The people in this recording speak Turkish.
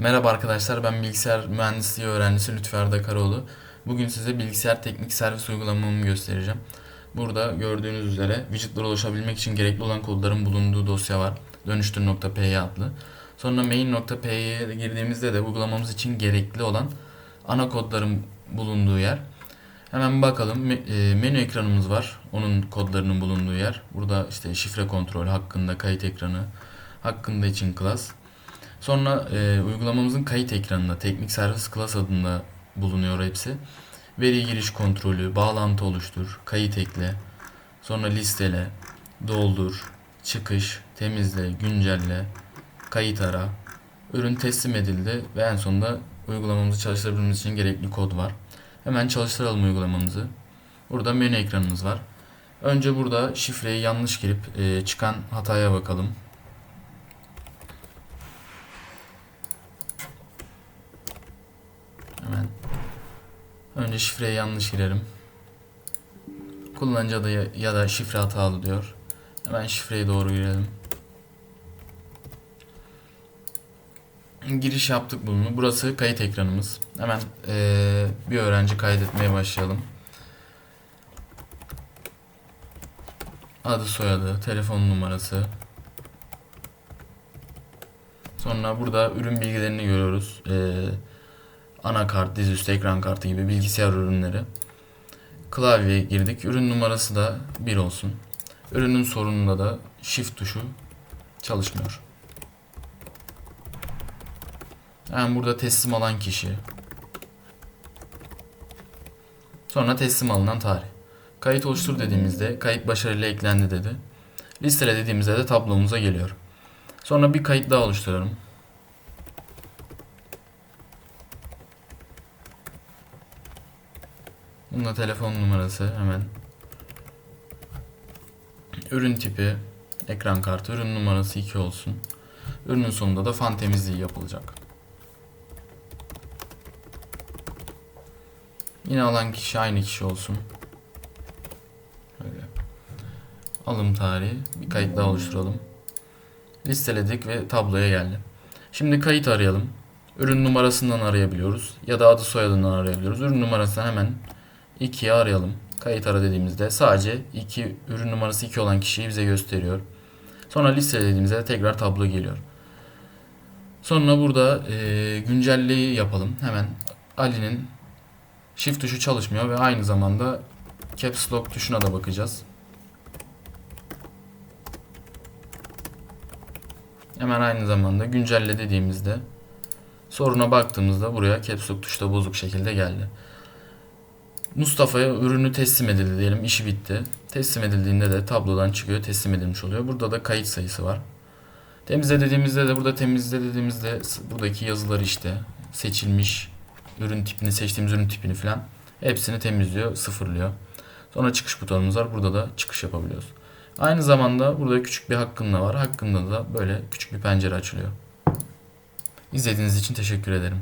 Merhaba arkadaşlar, ben bilgisayar mühendisliği öğrencisi Lütfü Arda Karaoğlu. Bugün size bilgisayar teknik servis uygulamamı göstereceğim. Burada gördüğünüz üzere widgetler oluşabilmek için gerekli olan kodların bulunduğu dosya var. Dönüştür.py adlı. Sonra main.py'ye girdiğimizde de uygulamamız için gerekli olan ana kodların bulunduğu yer. Hemen bakalım. E, Menü ekranımız var. Onun kodlarının bulunduğu yer. Burada işte şifre kontrol hakkında kayıt ekranı, hakkında için class. Sonra e, uygulamamızın kayıt ekranında teknik servis class adında bulunuyor hepsi. Veri giriş kontrolü, bağlantı oluştur, kayıt ekle, sonra listele, doldur, çıkış, temizle, güncelle, kayıt ara, ürün teslim edildi ve en sonunda uygulamamızı çalıştırabilmemiz için gerekli kod var. Hemen çalıştıralım uygulamamızı. Burada menü ekranımız var. Önce burada şifreyi yanlış girip e, çıkan hataya bakalım. Hemen. Önce şifreyi yanlış girerim. Kullanıcı adı ya- da şifre hatalı diyor. Hemen şifreyi doğru girelim. Giriş yaptık bunu. Burası kayıt ekranımız. Hemen eee, bir öğrenci kaydetmeye başlayalım. Adı, soyadı, telefon numarası. Sonra burada ürün bilgilerini görüyoruz. Eee anakart, dizüstü ekran kartı gibi bilgisayar ürünleri. Klavye girdik. Ürün numarası da 1 olsun. Ürünün sorununda da shift tuşu çalışmıyor. Yani burada teslim alan kişi. Sonra teslim alınan tarih. Kayıt oluştur dediğimizde kayıt başarıyla eklendi dedi. Listele dediğimizde de tablomuza geliyor. Sonra bir kayıt daha oluşturalım. Bunda telefon numarası hemen. Ürün tipi, ekran kartı, ürün numarası 2 olsun. Ürünün sonunda da fan temizliği yapılacak. Yine alan kişi aynı kişi olsun. Böyle. Alım tarihi. Bir kayıt daha oluşturalım. Listeledik ve tabloya geldi. Şimdi kayıt arayalım. Ürün numarasından arayabiliyoruz. Ya da adı soyadından arayabiliyoruz. Ürün numarasından hemen 2'yi arayalım. Kayıt ara dediğimizde sadece 2 ürün numarası 2 olan kişiyi bize gösteriyor. Sonra liste dediğimizde de tekrar tablo geliyor. Sonra burada e, güncelleyi yapalım. Hemen Ali'nin shift tuşu çalışmıyor ve aynı zamanda caps lock tuşuna da bakacağız. Hemen aynı zamanda güncelle dediğimizde soruna baktığımızda buraya caps lock tuşu da bozuk şekilde geldi. Mustafa'ya ürünü teslim edildi diyelim işi bitti. Teslim edildiğinde de tablodan çıkıyor teslim edilmiş oluyor. Burada da kayıt sayısı var. Temizle dediğimizde de burada temizle dediğimizde buradaki yazılar işte seçilmiş ürün tipini seçtiğimiz ürün tipini falan hepsini temizliyor sıfırlıyor. Sonra çıkış butonumuz var. Burada da çıkış yapabiliyoruz. Aynı zamanda burada küçük bir hakkında var. Hakkında da böyle küçük bir pencere açılıyor. İzlediğiniz için teşekkür ederim.